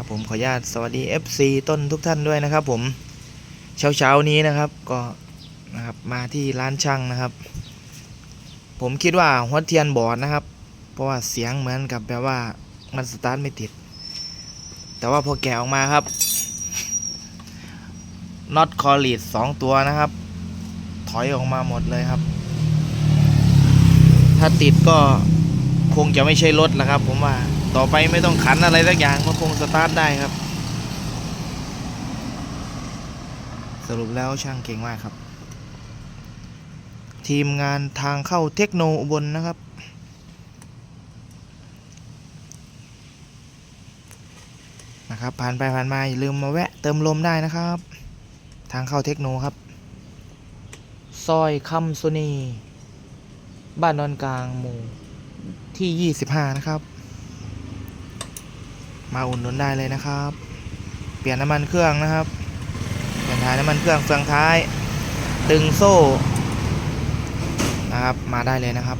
นะครับผมขออนุญาตสวัสดี FC ต้นทุกท่านด้วยนะครับ ผมเช้าเช้านี้นะครับก็นะครับมาที่ร้านช่างนะครับ ผมคิดว่าหัวเทียนบอดนะครับ เพราะว่าเสียงเหมือนกับแบบว่ามันสตาร์ทไม่ติด แต่ว่าพอแกะออกมาครับน็อตคอลีดสองตัวนะครับ ถอยออกมาหมดเลยครับ ถ้าติดก็คงจะไม่ใช่รถแล้วครับ ผมว่า ต่อไปไม่ต้องขันอะไรสักอย่างก็คงสตาร์ทได้ครับ สรุปแล้วช่างเก่งมากครับ ทีมงานทางเข้าเทคโนอุบลนะครับ นะครับผ่านไปผ่านมาอย่าลืมมาแวะเติมลมได้นะครับ ทางเข้าเทคโนครับซอยคำโซนี บ้านนอนกลางหมู่ที่ 25 นะครับ มาอุ่นนุนได้เลยนะครับ เปลี่ยนน้ำมันเครื่องนะครับ เปลี่ยนท้ายน้ำมันเครื่องเฟืองท้าย ตึงโซ่นะครับ มาได้เลยนะครับ